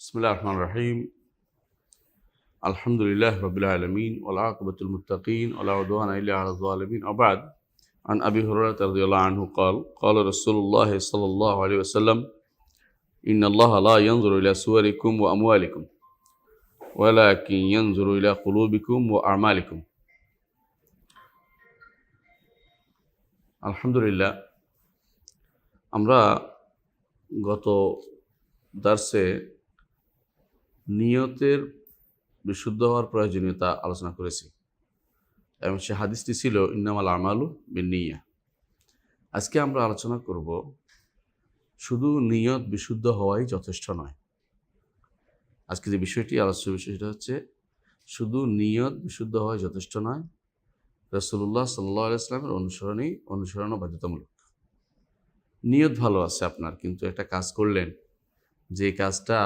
بسم الله الرحمن الرحيم الحمد لله رب العالمين والعاقبة المتقين ولا عدوان إلا على الظالمين وبعد عن أبي هريرة رضي الله عنه قال قال رسول الله صلى الله عليه وسلم إن الله لا ينظر إلى صوركم وأموالكم ولكن ينظر إلى قلوبكم وأعمالكم আলহামদুলিল্লাহ আমরা গত দার্সে নিয়তের বিশুদ্ধ হওয়ার প্রয়োজনীয়তা আলোচনা করেছি। এবং সে হাদিসটি ছিল, ইন্নামাল আমালু বিনিয়া আজকে আমরা আলোচনা করব, শুধু নিয়ত বিশুদ্ধ হওয়াই যথেষ্ট নয়। আজকে যে বিষয়টি, আলোচ্য বিষয় সেটা হচ্ছে, শুধু নিয়ত বিশুদ্ধ হওয়াই যথেষ্ট নয় রসুল্লাহ সাল্লাহ ইসলামের অনুসরণই অনুসরণও বাধ্যতামূলক নিয়ত ভালো আছে আপনার, কিন্তু একটা কাজ করলেন, যে কাজটা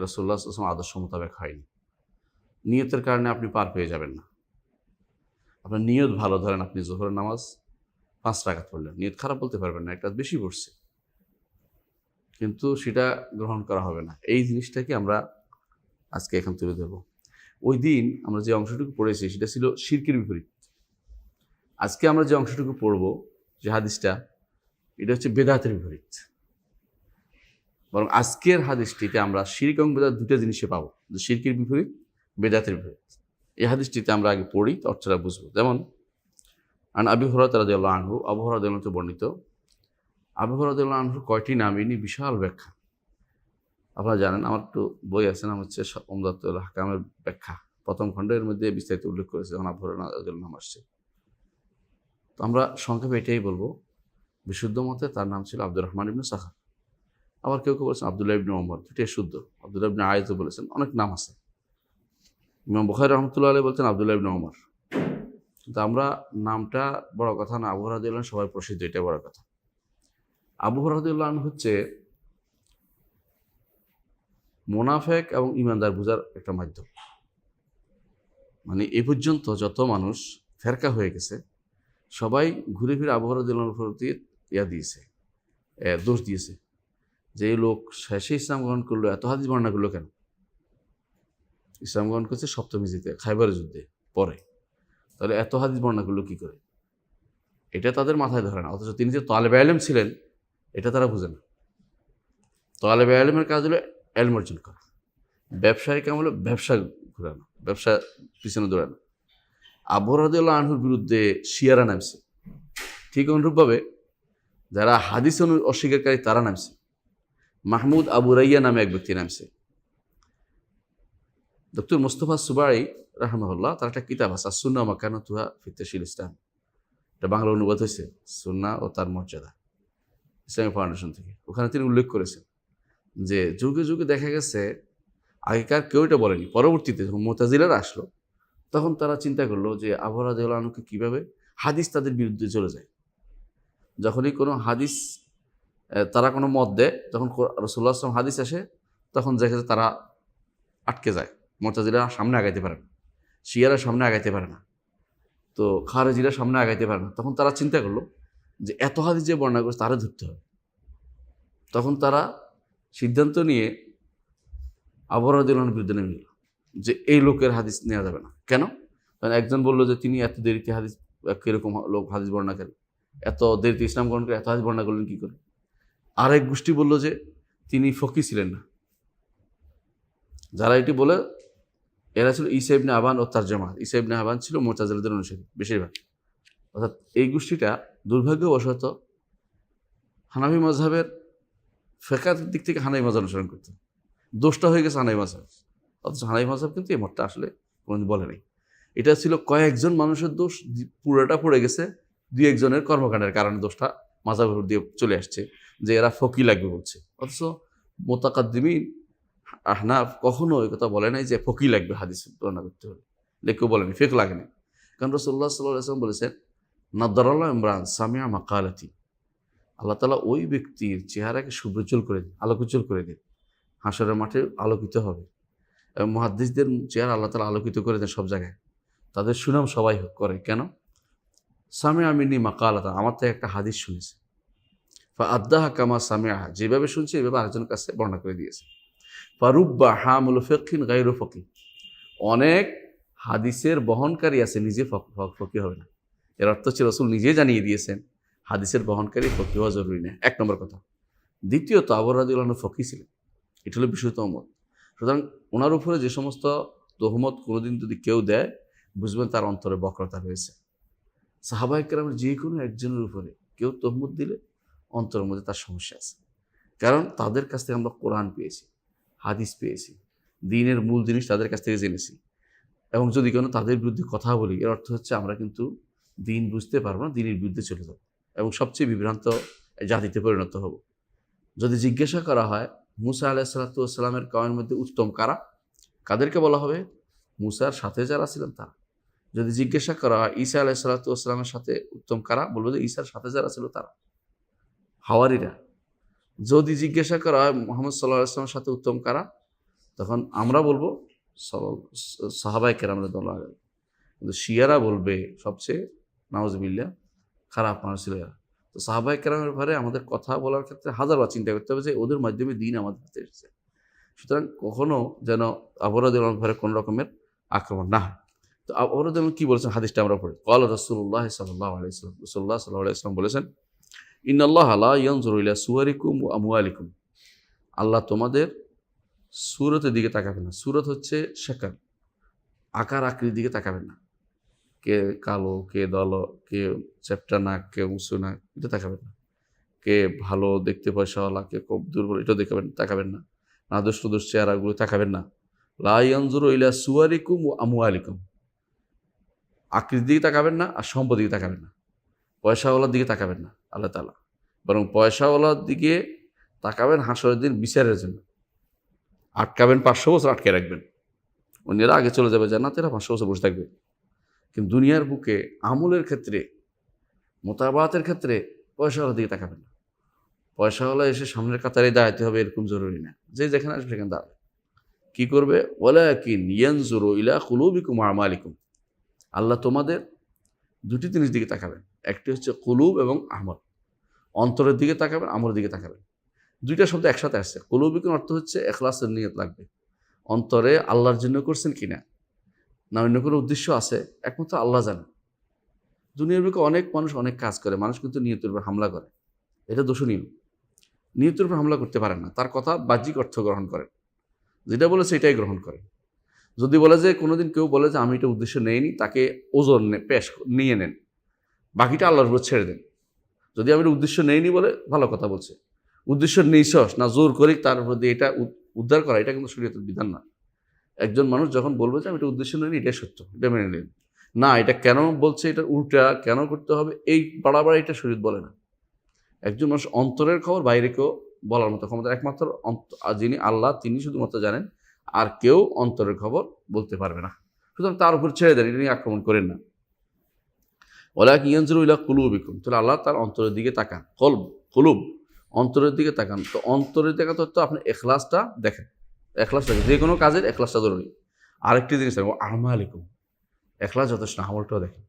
রসুল্লাহ আসলাম আদর্শ মোতাবেক হয়নি। নিয়তের কারণে আপনি পার পেয়ে যাবেন না। আপনার নিয়ত ভালো, ধরেন আপনি জোহরের নামাজ পাঁচ টাকা পড়লেন। নিয়ত খারাপ বলতে পারবেন না, একটা বেশি পড়ছে। কিন্তু সেটা গ্রহণ করা হবে না। এই জিনিসটাকে আমরা আজকে এখন তুলে ধরবো। ওই দিন আমরা যে অংশটুকু পড়েছি, সেটা ছিল শিরকের বিপরীত। আজকে আমরা যে অংশটুকু পড়ব, যে হাদিসটা, এটা হচ্ছে বেদাতের বিপরীত। বরং আজকের হাদিসটিতে আমরা শিরক এবং বেদাত দুটো জিনিসে পাবো। যে শিরকের বিপরীত, বেদাতের বিপরীত। এই হাদিসটিতে আমরা আগে পড়ি অর্থটা বুঝব। যেমন, আন রাজিয়াল্লাহ আনহু আবু হরাদিল্লাহতে বর্ণিত, আবু হরাদিল্লাহ আনহুর কয়টি নাম ইনি বিশাল ব্যাখ্যা। আপনারা জানেন, আমার একটু বই আছে, নাম হচ্ছে ওমদাতুল হাকামের ব্যাখ্যা। প্রথম খণ্ডের মধ্যে বিস্তারিত উল্লেখ করেছে, যখন আবু নাম আসছে। তো আমরা সংক্ষেপে এটাই বলব, বিশুদ্ধ মতে তার নাম ছিল আব্দুর রহমান ইবনু সাখার। আবার কেউ কেউ বলেছেন আবদুল্লাহ ইবনে ওমর দুটাই শুদ্ধ। আবদুল্লাহ ইবনে আয়ত বলেছেন, অনেক নাম আছে। ইমাম বুখারি রহমতুল্লাহ আলী বলছেন আবদুল্লাহ ইবনে ওমর কিন্তু আমরা নামটা বড় কথা না, আবু হরাদুল্লাহ সবাই প্রসিদ্ধ এটা বড় কথা। আবু হরাদুল্লাহ হচ্ছে মোনাফেক এবং ইমানদার বোঝার একটা মাধ্যম। মানে এ পর্যন্ত যত মানুষ ফেরকা হয়ে গেছে, সবাই ঘুরে ফিরে আবু হরাদুল্লাহর প্রতি ইয়া দিয়েছে দোষ দিয়েছে। যে লোক শেষে ইসলাম গ্রহণ করল, এত হাদিস বর্ণনা করল কেন? ইসলাম গ্রহণ করছে সপ্তমী জিতে খাইবার যুদ্ধে, পরে। তাহলে এত হাদিস বর্ণনা করল কী করে? এটা তাদের মাথায় ধরে না, অথচ তিনি যে তালেব আলেম ছিলেন, এটা তারা বুঝে না। তালেব আলেমের কাজ হলো এলম অর্জন করা। ব্যবসায়ী কাম হলো ব্যবসা ঘুরানো, ব্যবসা পিছনে দৌড়ানো। আবহাওয়া আনহুর বিরুদ্ধে শিয়ারা নামছে। ঠিক অনুরূপভাবে যারা হাদিস অস্বীকারী, তারা নামছে। মাহমুদ আবু রাইয়া নামে এক ব্যক্তি নামছে। ডক্টর মোস্তফা সুবাই রাহমহল্লা তার একটা কিতাব আছে সুন্না মাকানো তুহা ফিতেশিল ইসলাম। এটা বাংলা অনুবাদ হয়েছে সুন্না ও তার মর্যাদা। ইসলামিক ফাউন্ডেশন থেকে। ওখানে তিনি উল্লেখ করেছেন যে, যুগে যুগে দেখা গেছে, আগেকার কেউ এটা বলেনি। পরবর্তীতে যখন মোতাজিলারা আসলো, তখন তারা চিন্তা করল যে, আবহাওয়া দেওয়ানুকে কীভাবে হাদিস তাদের বিরুদ্ধে চলে যায়। যখনই কোনো হাদিস তারা কোনো মত দেয় যখন রসুল্লাহ আসলাম হাদিস আসে, তখন দেখা যায় তারা আটকে যায়। মোতাজিরা সামনে আগাইতে পারে না। শিয়ারা সামনে আগাইতে পারে না। তো খারেজিরা সামনে আগাইতে পারে না। তখন তারা চিন্তা করল যে এত হাদিস যে বর্ণনা করছে, তারা ধরতে হবে। তখন তারা সিদ্ধান্ত নিয়ে আবহাওয়ার বিরুদ্ধে নেমে গেল যে এই লোকের হাদিস নেওয়া যাবে না। কেন? কারণ একজন বলল যে তিনি এত দেরিতে হাদিস, কীরকম লোক হাদিস বর্ণনা করেন এত দেরিতে ইসলাম গ্রহণ করে এত হাদিস বর্ণনা করলেন কী করে? আরেক গোষ্ঠী বলল যে তিনি ফকি ছিলেন না। যারা এটি বলে, এরা ছিল ইসাইবনে আবান ও তার জামাত ইসাইবনে আবান ছিল মোতাজালদের অনুসারী বেশিরভাগ। অর্থাৎ এই গোষ্ঠীটা দুর্ভাগ্যবশত হানাফি মজাহের ফেকার দিক থেকে হানাই মজা অনুসরণ করত। দোষটা হয়ে গেছে হানাই মজাব অথচ হানাই মজাব কিন্তু এই মতটা আসলে কোনোদিন বলে নাই। এটা ছিল কয়েকজন মানুষের দোষ, পুরোটা পড়ে গেছে দুই একজনের কর্মকাণ্ডের কারণে দোষটা মাজাবের দিয়ে চলে আসছে। যে এরা ফকি লাগবে বলছে। অথচ মোতাকাদ্দিমিন, আহনাফ কখনো ওই কথা বলে নাই যে ফকি লাগবে হাদিস তুলনা করতে হলে। কেউ বলেনি, ফেক লাগে লাগেনি। কারণ রসল্লাহ সাল্লাম বলেছেন নাদ্দারাল্লাহ ইমরান সামিয়া মাকালাতি। আল্লাহ তালা ওই ব্যক্তির চেহারাকে সুপ্রজ্জ্বল করে দিন, আলোকোজ্জ্বল করে দিন। হাসরের মাঠে আলোকিত হবে। এবং মহাদ্দিসদের চেহারা আল্লাহ তালা আলোকিত করে দেন সব জায়গায়। তাদের সুনাম সবাই করে। কেন? সামি আমিনী মাকালাতা। আমার থেকে একটা হাদিস শুনেছে। ফা আদাহা কামা সামিয়াহা যেভাবে শুনছে, এভাবে আরেকজনের কাছে বর্ণনা করে দিয়েছে। ফারুব্বা হামুল ফকিন গাইরু ফকি অনেক হাদিসের বহনকারী আছে, নিজে ফক- হবে না। এর অর্থ হচ্ছে রসুল নিজে জানিয়ে দিয়েছেন, হাদিসের বহনকারী ফকি হওয়া জরুরি না। এক নম্বর কথা। দ্বিতীয়ত আবর রাদিউল্লাহ ফকি ছিলেন। এটা হলো বিশুদ্ধ তহমত সুতরাং ওনার উপরে যে সমস্ত তহমত কোনোদিন যদি কেউ দেয়, বুঝবেন তার অন্তরে বক্রতা রয়েছে। সাহাবাহিকেরামের যে কোনো একজনের উপরে কেউ তহমত দিলে অন্তরের মধ্যে তার সমস্যা আছে। কারণ তাদের কাছ থেকে আমরা কোরআন পেয়েছি, হাদিস পেয়েছি, দিনের মূল জিনিস তাদের কাছ থেকে জেনেছি। এবং যদি কোনো তাদের বিরুদ্ধে কথা বলি, এর অর্থ হচ্ছে আমরা কিন্তু দিন বুঝতে পারব না, দিনের বিরুদ্ধে চলে যাব। এবং সবচেয়ে বিভ্রান্ত জাতিতে পরিণত হব। যদি জিজ্ঞাসা করা হয়, মুসা আলাহ সাল্লাতামের কয়ের মধ্যে উত্তম কারা? কাদেরকে বলা হবে? মুসার সাথে যারা ছিলেন তারা। যদি জিজ্ঞাসা করা হয়, ঈসা আলাহ সাল্লাতামের সাথে উত্তম কারা? বলব যে ঈসার সাথে যারা ছিল তারা। হাওয়ারিরা। যদি জিজ্ঞাসা করা হয় মোহাম্মদ সাল্লাহ আসলামের সাথে উত্তম কারা, তখন আমরা বলব সাহাবাই কেরামের দল কিন্তু শিয়ারা বলবে সবচেয়ে নাওজবিল্লা খারাপ মানুষ ছিল তো সাহাবাই কেরামের ব্যাপারে আমাদের কথা বলার ক্ষেত্রে হাজারবার চিন্তা করতে হবে যে ওদের মাধ্যমে দিন আমাদের হাতে এসেছে। সুতরাং কখনো যেন আবরাদের ব্যাপারে কোনো রকমের আক্রমণ না হয়। তো আবরাদ কি বলেছেন? হাদিসটা আমরা পড়ি। কল রসুল্লাহ সাল্লাহ আলাইসলাম রসুল্লাহ সাল্লাহ আলাইসলাম বলেছেন ইন্নআল্লাহ আলা সুয়ারিকুম আল্লাহ তোমাদের সুরতের দিকে তাকাবেন না। সুরত হচ্ছে শেখার আকার আকৃতির দিকে তাকাবেন না। কে কালো, কে দল, কে চ্যাপ্টা নাক, কে উঁচু নাক, এটা তাকাবেন না। কে ভালো, দেখতে পয়সাওয়ালা, কে খুব দুর্বল এটা দেখাবেন তাকাবেন না। না দুষ্ট দুষ চেহারাগুলো তাকাবেন না। লা ইয়ানজুরু ইলা সুয়ারিকুম ও আমওয়ালিকুম। আকৃতির দিকে তাকাবেন না আর সম্পদের দিকে তাকাবেন না। পয়সাওয়ালার দিকে তাকাবেন না। আল্লাহ তালা বরং পয়সাওয়ালার দিকে তাকাবেন হাসরের দিন বিচারের জন্য। আটকাবেন পাঁচশো বছর আটকে রাখবেন। অন্যরা আগে চলে যাবে জান্নাতেরা পাঁচশো বছর বসে থাকবে কিন্তু দুনিয়ার বুকে আমলের ক্ষেত্রে, মোতাবাতের ক্ষেত্রে পয়সাওয়ালার দিকে তাকাবেন না। পয়সাওয়ালা এসে সামনের কাতারে দাঁড়াতে হবে এরকম জরুরি না। যে যেখানে আসবে সেখানে দাঁড়াবে। কি করবে? ওলা কি নিয়ানজুরো ইলা কুলুবিকুম আমালিকুম। আল্লাহ তোমাদের দুটি জিনিস দিকে তাকাবেন। একটি হচ্ছে কুলুব এবং আমল। অন্তরের দিকে তাকাবেন, আমলের দিকে তাকাবেন। দুইটা শব্দ একসাথে আসছে। কুলুবিকুন অর্থ হচ্ছে এখলাসের নিয়ত লাগবে। অন্তরে আল্লাহর জন্য করছেন কিনা? না, অন্য কোনো উদ্দেশ্য আছে? একমাত্র আল্লাহ জানে দুনিয়ার বুকে অনেক মানুষ অনেক কাজ করে, মানুষ কিন্তু নিয়তের উপর হামলা করে। এটা দোষণীয়। নিয়তের উপর হামলা করতে পারেন না। তার কথা বাহ্যিক অর্থ গ্রহণ করেন। যেটা বলেছে এটাই গ্রহণ করেন। যদি বলে যে কোনোদিন কেউ বলে যে আমি এটা উদ্দেশ্য নেইনি, তাকে ওজন পেশ, নিয়ে নেন। বাকিটা আল্লাহর উপর ছেড়ে দেন। যদি আমি এটা উদ্দেশ্য নেইনি বলে ভালো কথা বলছে। উদ্দেশ্য নেইছস না জোর করি তার উপর দিয়ে এটা উদ্ধার করা, এটা কিন্তু শরীয়তের বিধান না। একজন মানুষ যখন বলবে যে আমি এটা উদ্দেশ্য নেইনি এটাই সত্য, এটা মেনে নিন। না, এটা কেন বলছে, এটা উল্টা কেন করতে হবে, এই বাড়াবাড়ি এটা শরীর বলে না। একজন মানুষ অন্তরের খবর বাইরে কেউ বলার মতো ক্ষমতা, একমাত্র যিনি আল্লাহ, তিনি শুধুমাত্র জানেন, আর কেউ অন্তরের খবর বলতে পারবে না। সুতরাং তার উপর ছেড়ে দেন, এটা নিয়ে আক্রমণ করেন না। ওলা কি ইয়ানজুরু ইলা কুলুবিকুম। তাহলে আল্লাহ তার অন্তরের দিকে তাকান। কলব, কুলুব, অন্তরের দিকে তাকান। তো অন্তরের দিকে তো আপনি এখলাসটা দেখেন। এখলাস দেখেন। যে কোনো কাজের এখলাসটা জরুরি আরেকটি জিনিস দেখো আমালিকুম। এখলাস যথেষ্ট আমলটাও দেখেন।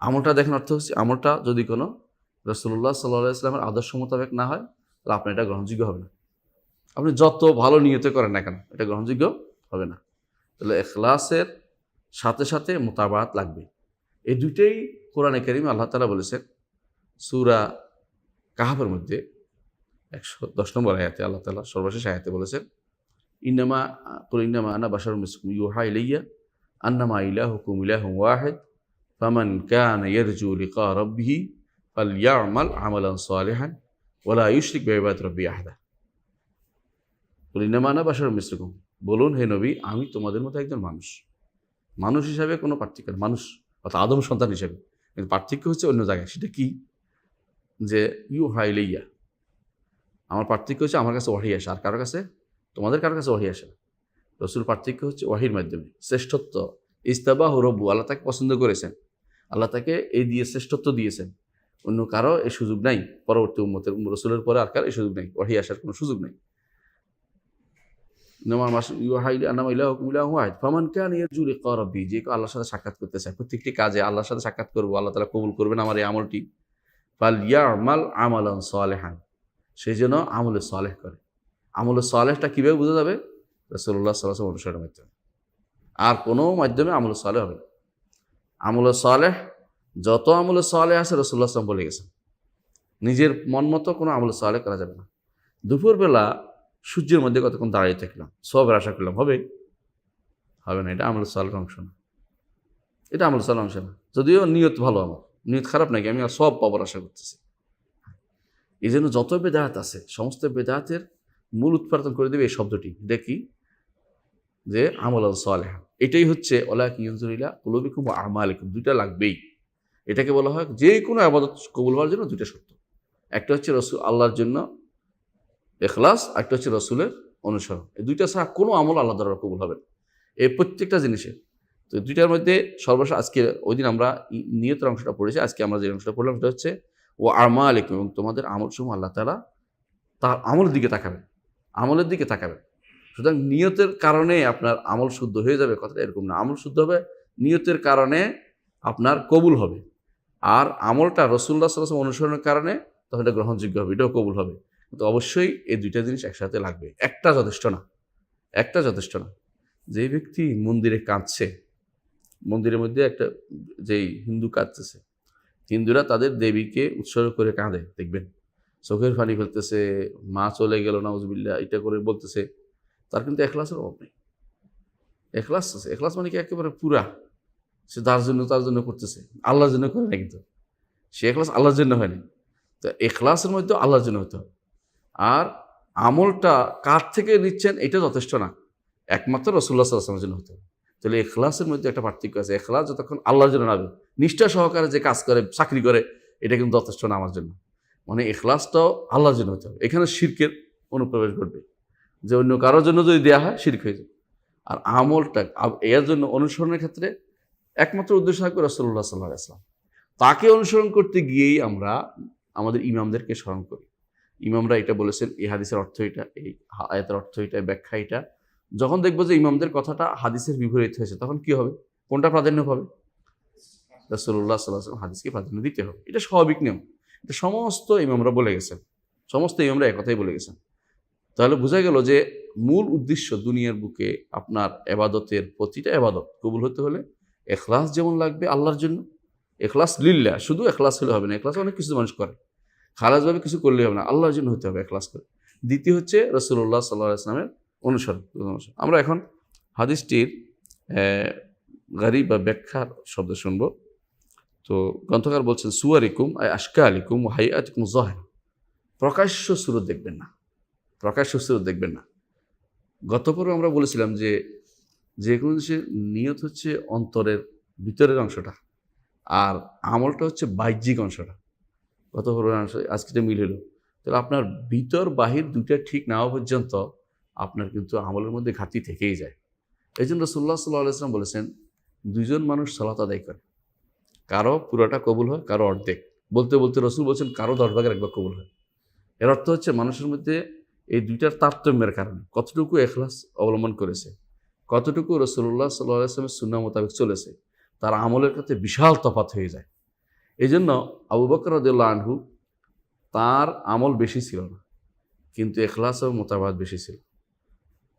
আমলটা দেখেন অর্থ হচ্ছে, আমলটা যদি কোনো রসুল্লাহ সাল্লাহ ইসলামের আদর্শ মোতাবেক না হয়, তাহলে আপনার এটা গ্রহণযোগ্য হবে না। আপনি যত ভালো নিয়তে করেন না কেন, এটা গ্রহণযোগ্য হবে না। তাহলে এখলাসের সাথে সাথে মোতাবাত লাগবে। এই দুইটাই কোরআনে কারিম আল্লাহ তালা বলেছেন, সুরা কাহাবের মধ্যে একশো দশ নম্বর আয়াতে আল্লাহ তালা সর্বশেষ আয়াতে বলেছেন, ইন্নামা, কুল ইন্নামা আনা বাসার ইউহা ইলাইয়া আন্নামা ইলাহুকুম ইলাহুম ওয়াহেদ, ফামান কান ইয়ারজু লিকা রাব্বিহি ফালইয়ামাল আমালান সালিহান ওয়ালা ইউশরিক বিইবাদ রাব্বি আহাদা কুল ইন্নামা আনা বাসার মিসকুম বলুন হে নবী, আমি তোমাদের মতো একজন মানুষ মানুষ হিসাবে কোনো পার্থক্য। মানুষ অর্থাৎ আদম সন্তান হিসেবে। কিন্তু পার্থক্য হচ্ছে অন্য জায়গায়। সেটা কি? যে, ইউ হাইলেইয়া আমার পার্থক্য হচ্ছে আমার কাছে ওয়াহি আসে। আর কারোর কাছে? তোমাদের কারোর কাছে ওয়াহি আসে রসুল পার্থক্য হচ্ছে ওয়াহির মাধ্যমে। শ্রেষ্ঠত্ব। ইস্তাবা হরব্বু আল্লাহ তাকে পছন্দ করেছেন। আল্লাহ তাকে এই দিয়ে শ্রেষ্ঠত্ব দিয়েছেন। অন্য কারও এই সুযোগ নাই। পরবর্তী উম্মতের রসুলের পরে আর কারও এই সুযোগ নেই। ওয়াহি আসার কোনো সুযোগ নেই। নামার মাস ইউহাইল আনামা ইলাহ ইলাহ ওয়াহিদ। ফামান কান ইয়ারজু লিকা রাব্বি, যে আল্লাহর সাথে সাক্ষাৎ করতে চায়, প্রত্যেকটি কাজে আল্লাহর সাথে সাক্ষাৎ করব, আল্লাহ তাআলা কবুল করবেন আমার এই আমলটি। ফাল ইয়ামাল আমালান সালেহান সেই জন্য আমলে সালেহ করে। আমলে সালেহটা কীভাবে বোঝা যাবে? রসুল্লাহ সাল্লাহ অনুসরণের মাধ্যমে। আর কোনো মাধ্যমে আমল সালেহ হবে না। আমল সালেহ, যত আমল সালেহ আছে রসুল্লাহ আসলাম বলে গেছেন। নিজের মন মতো কোনো আমল সালেহ করা যাবে না। দুপুরবেলা সূর্যের মধ্যে কতক্ষণ দাঁড়িয়ে থাকলাম? সবের আশা করলাম, হবে? হবে না, এটা আমল সালের অংশ না। এটা আমল সালের অংশ না। যদিও নিয়ত ভালো আমার। নিয়ত খারাপ নাকি? আমি আর সব পাবার আশা করতেছি। এই জন্য যত বেদাহাত আছে, সমস্ত বেদাহাতের মূল উৎপাদন করে দেবে এই শব্দটি। দেখি যে আমল সালেহ। এটাই হচ্ছে ওলা কিয়নজুরিলা কুলবিকুম ও আমালিকুম। দুইটা লাগবেই। এটাকে বলা হয় যে কোনো আবাদত কবুল হওয়ার জন্য দুইটা শর্ত। একটা হচ্ছে রসুল, আল্লাহর জন্য এখলাস একটা হচ্ছে রসুলের অনুসরণ। এই দুইটা ছাড়া কোনো আমল আল্লাহ দ্বারা কবুল হবে এই প্রত্যেকটা জিনিসে। তো দুইটার মধ্যে সর্বশেষ আজকে ওই দিন আমরা নিয়তের অংশটা পড়েছি। আজকে আমরা যে অংশটা পড়লাম সেটা হচ্ছে ও আমা আলিকুম এবং তোমাদের আমল সমূহ আল্লাহ তালা তার আমলের দিকে তাকাবেন। আমলের দিকে তাকাবেন। সুতরাং নিয়তের কারণে আপনার আমল শুদ্ধ হয়ে যাবে, কথাটা এরকম না। আমল শুদ্ধ হবে, নিয়তের কারণে আপনার কবুল হবে। আর আমলটা রসুল্লাহ সাল্লাম অনুসরণের কারণে তখন এটা গ্রহণযোগ্য হবে, এটাও কবুল হবে। কিন্তু অবশ্যই এই দুইটা জিনিস একসাথে লাগবে। একটা যথেষ্ট না। একটা যথেষ্ট না। যে ব্যক্তি মন্দিরে কাঁদছে, মন্দিরের মধ্যে একটা যেই হিন্দু কাঁদতেছে, হিন্দুরা তাদের দেবীকে উৎসর্গ করে কাঁদে, দেখবেন। চোখের পানি ফেলতেছে, মা চলে গেল নাউজবিল্লা এটা করে বলতেছে। তার কিন্তু এখলাসের অভাব নেই। এখলাস আছে। এখলাস মানে কি? একেবারে পুরা। সে তার জন্য তার জন্য করতেছে। আল্লাহর জন্য করে না কিন্তু। সে এখলাস আল্লাহর জন্য হয়নি তো এখলাসের মধ্যে আল্লাহর জন্য হতে হবে। আর আমলটা কার থেকে নিচ্ছেন এটা যথেষ্ট না। একমাত্র রসুল্লাহ সাল্লামের জন্য হতে হবে। তাহলে এখলাসের মধ্যে একটা পার্থক্য আছে। এখলাস যতক্ষণ আল্লাহর জন্য নাবে নিষ্ঠা সহকারে যে কাজ করে, চাকরি করে, এটা কিন্তু যথেষ্ট না আমার জন্য। মানে এখলাসটাও আল্লাহর জন্য হতে হবে। এখানে শির্কের অনুপ্রবেশ ঘটবে। যে অন্য কারোর জন্য যদি দেওয়া হয়, শির্ক হয়ে যাবে। আর আমলটা এর জন্য অনুসরণের ক্ষেত্রে একমাত্র উদ্দেশ্য থাকবে রসল্লাহ সাল্লাহ আসলাম তাকে অনুসরণ করতে গিয়েই আমরা আমাদের ইমামদেরকে স্মরণ করি। ইমামরা এটা বলেছেন, এই হাদিসের অর্থ এটা, এই আয়াতের অর্থ এটা ব্যাখ্যা এটা। যখন দেখব যে ইমামদের কথাটা হাদিসের বিপরীত হয়েছে, তখন কি হবে? কোনটা প্রাধান্য পাবে? রসল্লাহ সাল্লাহ হাদিসকে প্রাধান্য দিতে হবে। এটা স্বাভাবিক নিয়ম। এটা সমস্ত ইমামরা বলে গেছেন। সমস্ত ইমামরা একথাই বলে গেছেন। তাহলে বোঝা গেল যে মূল উদ্দেশ্য দুনিয়ার বুকে আপনার এবাদতের প্রতিটা এবাদত কবুল হতে হলে এখলাস যেমন লাগবে আল্লাহর জন্য, এখলাস লিল্লা শুধু এখলাস হলে হবে না, এখলাস অনেক কিছু মানুষ করে। খালাসভাবে কিছু করলে হবে না। আল্লাহর জন্য হতে হবে এখলাস করে। দ্বিতীয় হচ্ছে রসুল্লাহ সাল্লাহ ইসলামের অনুসরণ। আমরা এখন হাদিসটির গাড়ি বা ব্যাখ্যার শব্দ শুনব। তো গ্রন্থকার বলছেন, সুয়ারিকুম আই আশকা আলিকুম হাই আতিকুম জহের প্রকাশ্য সুরত দেখবেন না। প্রকাশ্য সুরত দেখবেন না। গত পর্বে আমরা বলেছিলাম যে যে কোনো জিনিসের নিয়ত হচ্ছে অন্তরের ভিতরের অংশটা, আর আমলটা হচ্ছে বাহ্যিক অংশটা। পর্বে অংশ- আজকে যে মিল হলো। তাহলে আপনার ভিতর বাহির দুইটা ঠিক না হওয়া পর্যন্ত আপনার কিন্তু আমলের মধ্যে ঘাটতি থেকেই যায়। এই জন্য রসুল্লাহ সাল্লাহ আলাইসলাম বলেছেন দুজন মানুষ সলাত আদায় করে। কারও পুরোটা কবুল হয়, কারও অর্ধেক। বলতে বলতে রসুল বলছেন, কারও দশ ভাগের একবার কবুল হয়। এর অর্থ হচ্ছে মানুষের মধ্যে এই দুইটার তারতম্যের কারণে কতটুকু এখলাস অবলম্বন করেছে, কতটুকু রসুল্লাহ সাল্লাহ আসলামের সুন্না মোতাবেক চলেছে, তার আমলের কাছে বিশাল তফাত হয়ে যায়। এই জন্য আবু বকর রদুল্লাহ আনহু তার আমল বেশি ছিল না, কিন্তু এখলাস ও মোতাবাদ বেশি ছিল।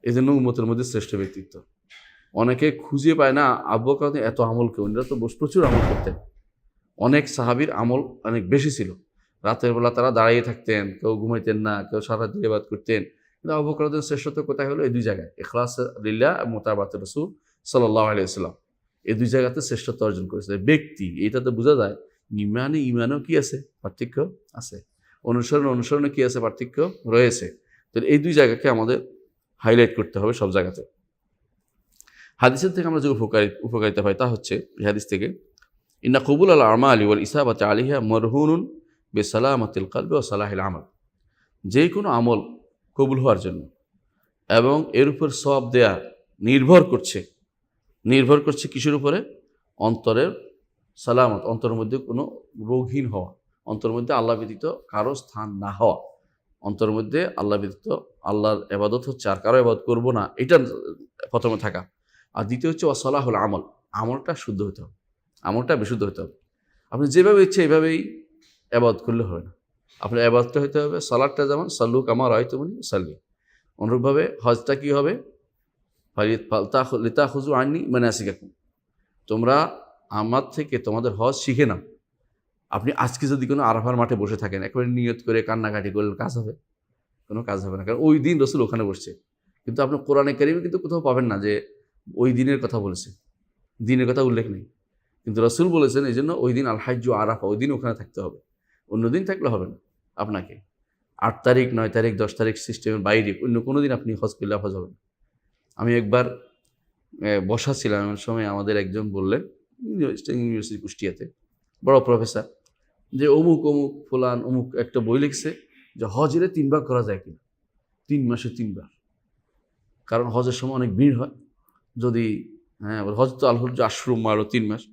এই জন্য উম্মতের মধ্যে শ্রেষ্ঠ ব্যক্তিত্ব। অনেকে খুঁজে পায় না, আবু বকর এত আমল কেউ এরা তো প্রচুর আমল করতেন। অনেক সাহাবীর আমল অনেক বেশি ছিল। রাতের বেলা তারা দাঁড়িয়ে থাকতেন, কেউ ঘুমাইতেন না, কেউ সারা দিবাদ করতেন। কিন্তু আবু বকর শ্রেষ্ঠত্ব কোথায় হলো? এই দুই জায়গায়। এখলাস লিল্লাহ এবং মোতাবাত রসুল সাল্লাহ আলাইসাল্লাম এই দুই জায়গাতে শ্রেষ্ঠত্ব অর্জন করেছে। ব্যক্তি, এইটাতে বোঝা যায় ইমানে ইমানও কি আছে? পার্থক্য আছে। অনুসরণ, অনুসরণে কি আছে? পার্থক্য রয়েছে। তো এই দুই জায়গাকে আমাদের হাইলাইট করতে হবে সব জায়গাতে। হাদিসের থেকে আমরা যে উপকারী উপকারিতা পাই তা হচ্ছে হাদিস থেকে, ইন্না কবুল আল আমা আলী ওয়াল ইসাবাত আলিহা মরহুনুন বে সালামাতিল কালবে ও সালাহিল আমল। যে কোনো আমল কবুল হওয়ার জন্য এবং এর উপর সব দেয়া নির্ভর করছে। নির্ভর করছে কিসের উপরে? অন্তরের সালামত, অন্তরের মধ্যে কোনো রোগহীন হওয়া। অন্তর মধ্যে আল্লাহ ব্যতীত কারও স্থান না হওয়া। অন্তর মধ্যে আল্লাহ ব্যতীত আল্লাহর এবাদত হচ্ছে আর কারও এবাদত করব না এটা প্রথমে থাকা। আর দ্বিতীয় হচ্ছে অসলাহ হল আমল, আমলটা শুদ্ধ হতে হবে। আমলটা বিশুদ্ধ হতে হবে। আপনি যেভাবে ইচ্ছে এভাবেই আবাদ করলে হবে না। আপনার আবাদটা হতে হবে, সালাদটা যেমন সাল্লুক আমার হয় তুমি সাল্লি অনুরূপভাবে হজটা কী হবে? লিতা খুজু আননি মানে আসি তোমরা আমার থেকে তোমাদের হজ শিখে নাও। আপনি আজকে যদি কোনো আরাফার মাঠে বসে থাকেন, একেবারে নিয়ত করে কান্নাকাটি করলে কাজ হবে? কোনো কাজ হবে না। কারণ ওই দিন রসুল ওখানে বসছে। কিন্তু আপনি কোরআনে কারিমে কিন্তু কোথাও পাবেন না যে ওই দিনের কথা বলেছে। দিনের কথা উল্লেখ নেই। কিন্তু রসুল বলেছেন, এই জন্য ওই দিন আলহাজ্য আরাফা, ওই দিন ওখানে থাকতে হবে। অন্য দিন থাকলে হবে না আপনাকে। আট তারিখ, নয় তারিখ, দশ তারিখ সিস্টেমের বাইরে, অন্য কোনো দিন আপনি হজ করলে হজ হবে না। আমি একবার বসা ছিলাম, এমন সময় আমাদের একজন বললেন ইউনিভার্সিটি কুষ্টিয়াতে বড় প্রফেসর যে অমুক অমুক, ফুলান, অমুক একটা বই লিখছে, যে হজেরে তিনবার করা যায় কিনা। তিন মাসে তিনবার। কারণ হজের সময় অনেক ভিড় হয়। যদি হ্যাঁ হজ তো আলহর যে আশ্রম মারো তিন মাস।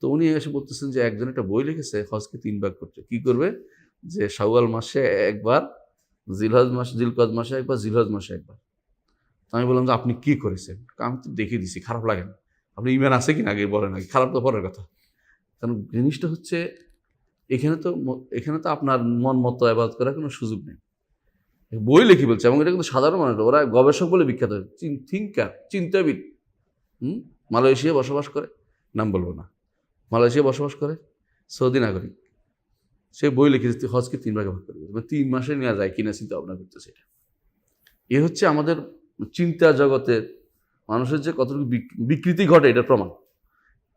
তো উনি এসে বলতেছেন যে একজন একটা বই লিখেছে, হজকে তিন ভাগ করতে। কি করবে? যে শাওয়াল মাসে একবার, জিলহজ মাস জিলকজ মাসে একবার, জিলহজ মাসে একবার। তো আমি বললাম যে আপনি কি করেছেন? আমি তো দেখিয়ে দিছি, খারাপ লাগে না। আপনি ইমান আছে কিনা আগে বলেন আগে, খারাপ তো পরের কথা। কারণ জিনিসটা হচ্ছে, এখানে তো এখানে তো আপনার মন মতো আবাদ করার কোনো সুযোগ নেই। বই লিখি বলছে, এবং এটা কিন্তু সাধারণ মানুষ, ওরা গবেষক বলে বিখ্যাত। থিঙ্কার চিন্তাবিদ, হুম? মালয়েশিয়া বসবাস করে? নাম বলব না। মালয়েশিয়া বসবাস করে? সৌদি নাগরিক। সে বই লিখেছে হজকে তিন ভাগে ভাগ করবে মানে তিন মাসে নেওয়া যায় কিনা চিন্তা ভাবনা করতেছে এটা। এ হচ্ছে আমাদের চিন্তা জগতের মানুষের যে কতটুকু বিক- বিকৃতি ঘটে এটার প্রমাণ।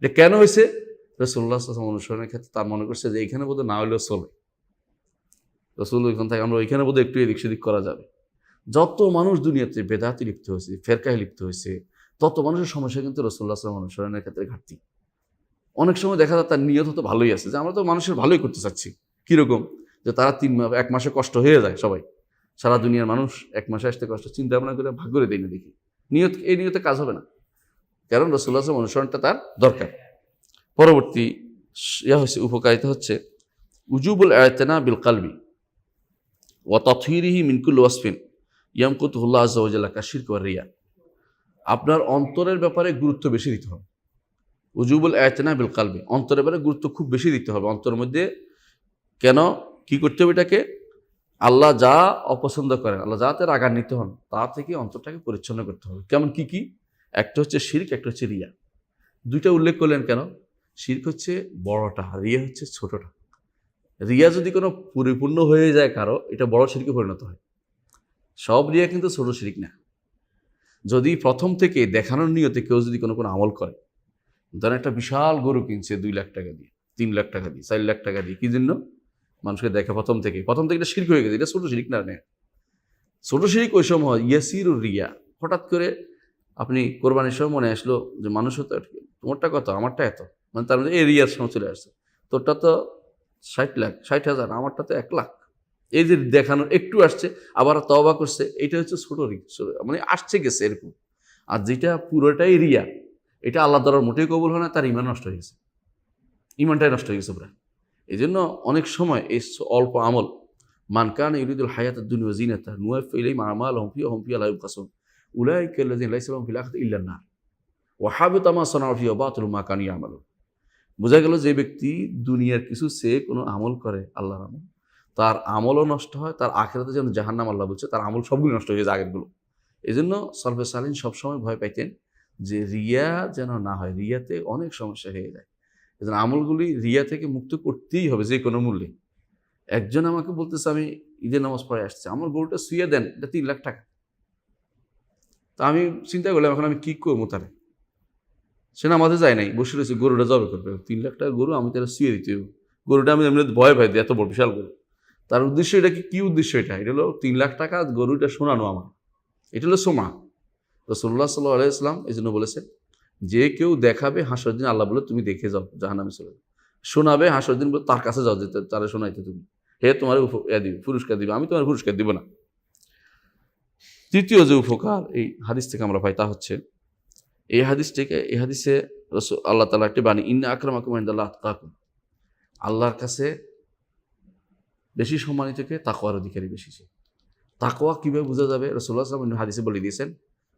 এটা কেন হয়েছে? রসুল্লাহ অনুসরণের ক্ষেত্রে তার মনে করছে যে এইখানে বোধহয় না হলেও চলে। রসুল ওইখান থেকে আমরা ওইখানে বোধহয় একটু এদিক সেদিক করা যাবে। যত মানুষ দুনিয়াতে বেদাতি লিপ্ত হয়েছে, ফেরকায় লিপ্ত হয়েছে, তত মানুষের সমস্যা কিন্তু রসুল্লাহ আসলাম অনুসরণের ক্ষেত্রে ঘাটতি। অনেক সময় দেখা যায় তার নিয়ত তো ভালোই আছে, যে আমরা তো মানুষের ভালোই করতে চাচ্ছি। কীরকম? যে তারা তিন এক মাসে কষ্ট হয়ে যায় সবাই। সারা দুনিয়ার মানুষ এক মাসে আসতে কষ্ট, চিন্তা ভাবনা করে ভাগ করে দেয় না দেখি। নিয়ত, এই নিয়তে কাজ হবে না। কারণ রসুল্লাহ আসলাম অনুসরণটা তার দরকার। পরবর্তী ইয়া হচ্ছে উপকারিতা হচ্ছে উজুবুল আয়তেনা বিল কালবি ও তথিরিহি মিনকুল ওয়াসফিন ইয়ামকুতুল্লাহ আজ্লা কাশির রিয়া। আপনার অন্তরের ব্যাপারে গুরুত্ব বেশি দিতে হবে। উজুবুল আয়তেনা বিল কালবি, অন্তরের ব্যাপারে গুরুত্ব খুব বেশি দিতে হবে। অন্তরের মধ্যে কেন, কি করতে হবে এটাকে? আল্লাহ যা অপছন্দ করেন, আল্লাহ যাতে রাগান্বিত হন, তা থেকে অন্তরটাকে পরিচ্ছন্ন করতে হবে। কেমন? কি কি? একটা হচ্ছে শির্ক, একটা হচ্ছে রিয়া। দুইটা উল্লেখ করলেন কেন? শির্ক হচ্ছে বড়টা, রিয়া হচ্ছে ছোটটা। রিয়া যদি কোনো পরিপূর্ণ হয়ে যায় কারও, এটা বড় শিরকে পরিণত হয়। সব রিয়া কিন্তু ছোট শিরিক না। যদি প্রথম থেকে দেখানোর নিয়তে কেউ যদি কোনো কোনো আমল করে, ধরেন একটা বিশাল গরু কিনছে দুই লাখ টাকা দিয়ে, তিন লাখ টাকা দিয়ে, চার লাখ টাকা দিয়ে, কি জন্য? মানুষকে দেখে প্রথম থেকে প্রথম থেকে এটা শিরিক হয়ে গেছে, এটা ছোট শিরিক না নেয় ছোট শিরিক ওই সময় ইয়াসির রিয়া। হঠাৎ করে আপনি কোরবানির সময় মনে আসলো যে মানুষ তো তোমারটা কত? আমারটা এত। মানে তার মধ্যে এই রিয়ার সময় চলে আসছে। তোরটা তো ষাট লাখ, ষাট হাজার, আমারটা তো এক লাখ। এই যে দেখানোর একটু আসছে, আবার তবা করছে, এটা হচ্ছে ছোট রিক মানে আসছে গেছে এরকম। আর যেটা পুরোটাই রিয়া, এটা আল্লাহ দ্বারা মোটেই কবুল হয় না, তার ইমান নষ্ট হয়ে গেছে। ইমানটাই নষ্ট হয়ে গেছে পুরা। এই জন্য অনেক সময় এই অল্প আমল মানকান ইউরিদুল হায়াত দুনিয়া জিনাতা নুয়াফ ইলাই মামাল হমফি হমফি আলাইব কাসম উলাইকা আল্লাযিনা লাইসা লাহুম ফিল আখিরাতি ইল্লা নার ওয়া হাবিতা মা সানাউ ফি ওয়া বাতিলু মা কানু ইয়ামালুন। বোঝা গেল যে ব্যক্তি দুনিয়ার কিছু সে কোনো আমল করে আল্লাহর আমল। তার আমলও নষ্ট হয়, তার আখেরাতে যেন জাহান্নাম আল্লাহ বলছে, তার আমল সবগুলো নষ্ট হয়ে যায় আগেরগুলো। এই জন্য সলফে সালিন সবসময় ভয় পাইতেন যে রিয়া যেন না হয়, রিয়াতে অনেক সমস্যা হয়ে যায়। এই আমলগুলি রিয়া থেকে মুক্ত করতেই হবে যে কোনো মূল্যে। একজন আমাকে বলতেছে, আমি ঈদের নামাজ পড়ে আসছে। আমার গরুটা শুয়ে দেন, এটা তিন লাখ টাকা। তা আমি চিন্তা করলাম, এখন আমি কী করব তাহলে? সে নামাজে যায় নাই, বসে রয়েছে, গরুটা জবে করবে, তিন লাখ টাকা গরু আমি তারা শুয়ে দিতে হবে। গরুটা আমি এমনি ভয় পাই দিই এত বড়, বিশাল গরু। তার উদ্দেশ্য এটা কি, কী উদ্দেশ্য এটা? এটা হলো তিন লাখ টাকা গরুটা শোনানো আমার। এটা হলো সোমা। রসল্লাহ সাল্লাহ আলাইসলাম এই জন্য বলেছে যে কেউ দেখাবে হাসর আল্লাহ বলে, তুমি দেখে যাও জাহানামে চলে শোনাবে, হাসর বলে, তার কাছে যাও যেতে তারা শোনাইতে তুমি। হে, তোমার দিবে, পুরস্কার দিবে, আমি তোমার পুরস্কার দিব না। তৃতীয় যে উপকার এই হাদিস থেকে আমরা পাই, তা হচ্ছে, এই হাদিস থেকে, এই হাদিসে আল্লাহ তালা একটি বাণী, ইন্না আকরাম আকুম আল্লাহ আল্লাহর কাছে বেশি সম্মানিত কে তাকওয়ার অধিকারী বেশি সে। তাকওয়া কীভাবে বোঝা যাবে? রসুল্লাহ হাদিসে বলে দিয়েছেন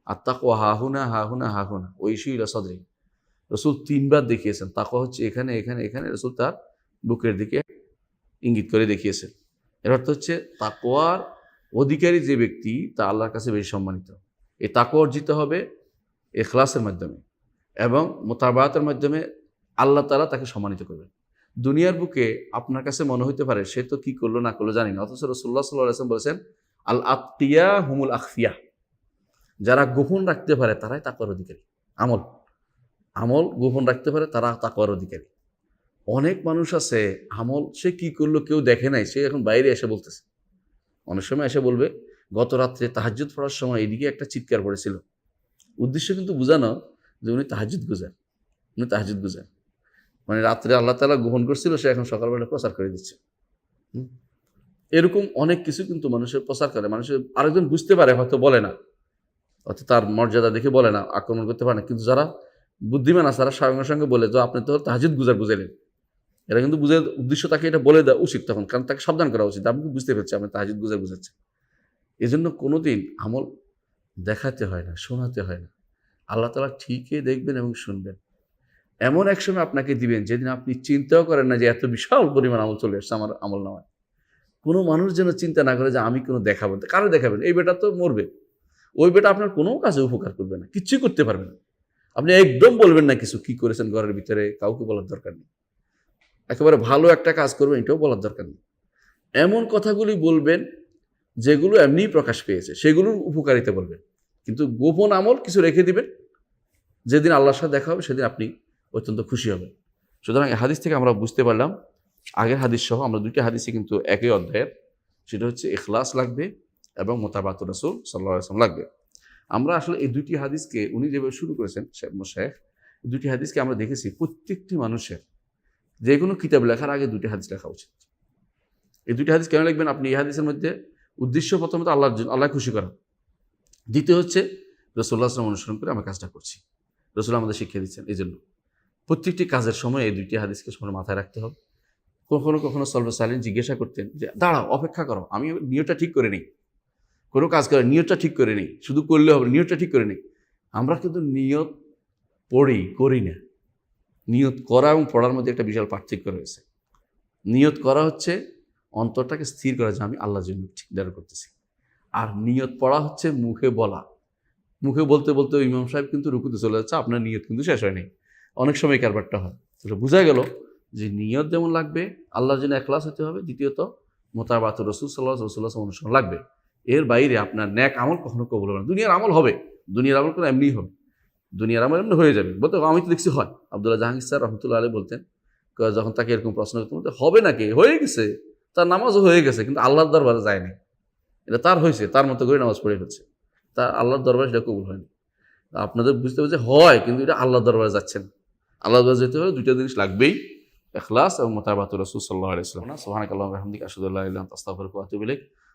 আর তাকওয়া হাহুনা হাহুনা হাহুনা ঐশিলা সদরি। রসুল তিনবার দেখিয়েছেন, তাকওয়া হচ্ছে এখানে এখানে এখানে, রসুল তার বুকের দিকে ইঙ্গিত করে দেখিয়েছেন। এর অর্থ হচ্ছে তাকোয়ার অধিকারী যে ব্যক্তি, তা আল্লাহর কাছে বেশি সম্মানিত। এই তাকোয়া অর্জিত হবে এ এখলাসের মাধ্যমে এবং মোতাবাতের মাধ্যমে আল্লাহ তালা তাকে সম্মানিত করবেন। দুনিয়ার বুকে আপনার কাছে মনে হইতে পারে, সে তো কী করল, না করল জানি না। অথচ রসুল্লাহ সাল্লাহ বলেছেন আল আত্মিয়া হুমুল আখফিয়া। যারা গোপন রাখতে পারে, তারাই তাকওয়ার অধিকারী। আমল। আমল গোপন রাখতে পারে, তারা তাকওয়ার অধিকারী। অনেক মানুষ আছে, আমল, সে কি করল কেউ দেখে নাই, সে এখন বাইরে এসে বলতেছে। অনেক সময় এসে বলবে, গত রাত্রে তাহাজ্জুদ পড়ার সময় এদিকে একটা চিৎকার পড়েছিল। উদ্দেশ্য কিন্তু বোঝানো যে উনি তাহাজুদ গুজার। উনি তাহাজুদ গুজার। মানে রাত্রে আল্লাহ তালা গ্রহণ করছিল, সে এখন সকালবেলা প্রচার করে দিচ্ছে। এরকম অনেক কিছু কিন্তু মানুষের প্রচার করে। মানুষের আরেকজন বুঝতে পারে, হয়তো বলে না। অর্থাৎ তার মর্যাদা দেখে বলে না, আক্রমণ করতে পারে না। কিন্তু যারা বুদ্ধিমান আছে, তারা সঙ্গে সঙ্গে বলে যে আপনি তো তাহাজুদ গুজার বুঝাইলেন এরা কিন্তু বুঝে উদ্দেশ্য তাকে এটা বলে দেওয়া উচিত তখন, কারণ তাকে সাবধান করা উচিত। আপনি বুঝতে পারছি আপনি তাহাজিদ গুজার বুঝাচ্ছেন এই জন্য কোনোদিন আমল দেখাতে হয় না, শোনাতে হয় না। আল্লাহ তালা ঠিকই দেখবেন এবং শুনবেন। এমন এক সময় আপনাকে দিবেন, যেদিন আপনি চিন্তাও করেন না যে এত বিশাল পরিমাণ আমল চলে এসছে আমার আমল নামায়। কোনো মানুষ যেন চিন্তা না করে যে আমি কোনো দেখাবো। কারও দেখাবেন? এই বেটা তো মরবে। ওই বেটা আপনার কোনো কাজে উপকার করবে না, কিচ্ছুই করতে পারবে না। আপনি একদম বলবেন না কিছু, কি করেছেন ঘরের ভিতরে, কাউকে বলার দরকার নেই। একেবারে ভালো একটা কাজ করবেন, এটাও বলার দরকার নেই। এমন কথাগুলি বলবেন যেগুলো এমনিই প্রকাশ পেয়েছে, সেগুলোর উপকারিতা বলবেন। কিন্তু গোপন আমল কিছু রেখে দিবেন, যেদিন আল্লাহর সাথে দেখা হবে, সেদিন আপনি অত্যন্ত খুশি হবেন। সুতরাং হাদিস থেকে আমরা বুঝতে পারলাম, আগের হাদিস সহ আমরা দুইটা হাদিসে কিন্তু একই অধ্যায়ের, সেটা হচ্ছে এখলাস লাগবে এবং মোতাবাত রসুল সাল্লাহ আসলাম লাগবে। আমরা আসলে এই দুটি হাদিসকে উনি যেভাবে শুরু করেছেন, শেখ দুইটি হাদিসকে আমরা দেখেছি প্রত্যেকটি মানুষের যে কোনো কিতাব লেখার আগে দুটি হাদিস লেখা উচিত। এই দুটি হাদিস কেন লিখবেন? আপনি এই হাদিসের মধ্যে উদ্দেশ্য প্রথমত আল্লাহর জন্য আল্লাহ খুশি করা। দ্বিতীয় হচ্ছে রসুল্লাহ আসলাম অনুসরণ করে আমরা কাজটা করছি। রসুল আমাদের শিক্ষা দিচ্ছেন এই জন্য প্রত্যেকটি কাজের সময় এই দুইটি হাদিসকে সময় মাথায় রাখতে হবে। কখনো কখনো সলভ সালিন জিজ্ঞাসা করতেন যে, দাঁড়াও, অপেক্ষা করো, আমি নিয়তটা ঠিক করে নিই। কোনো কাজ করে, নিয়তটা ঠিক করে নিই। শুধু করলে হবে নিয়তটা ঠিক করে নিই। আমরা কিন্তু নিয়ত পড়ি, করি না। নিয়ত করা এবং পড়ার মধ্যে একটা বিশাল পার্থক্য রয়েছে। নিয়ত করা হচ্ছে অন্তরটাকে স্থির করা যে আমি আল্লাহর জন্য ঠিক দাঁড় করতেছি। আর নিয়ত পড়া হচ্ছে মুখে বলা। মুখে বলতে বলতে ইমাম সাহেব কিন্তু রুকুতে চলে যাচ্ছে, আপনার নিয়ত কিন্তু শেষ হয়নি। অনেক সময় কারবারটা হয়। তাহলে বোঝা গেল যে নিয়ত যেমন লাগবে, আল্লাহর জন্য একলাস হতে হবে, দ্বিতীয়ত মোতাবাত রসুল সাল্লাহ রসুল্লাহ অনুসরণ লাগবে। এর বাইরে আপনার ন্যাক আমল কখনো কবল হবে না। দুনিয়ার আমল হবে। দুনিয়ার আমল কোনো এমনিই হবে। দুনিয়ার আমল এমনি হয়ে যাবে। বলতে আমি তো দেখছি হয়। আবদুল্লাহ জাহাঙ্গীর স্যার রহমতুল্লাহ আলী বলতেন যখন তাকে এরকম প্রশ্ন করতেন বলতে, হবে নাকি? হয়ে গেছে। তার নামাজও হয়ে গেছে কিন্তু আল্লাহর দরবারে যায়নি এটা তার হয়েছে তার মতো করে নামাজ পড়ে ফেলছে। তার আল্লাহর দরবারে সেটা কবুল হয়নি। আপনাদের বুঝতে হবে যে হয় কিন্তু এটা আল্লাহর দরবারে যাচ্ছেন আল্লাহর দরবারে যেতে হলে দুইটা জিনিস লাগবেই। এখলাস এবং মোতাবাত রসুল সাল্লাহ আলাইসলাম সোহানাক আল্লাহ রহমদিক আসাদুল্লাহ আস্তাফর কুয়াতুবিলেক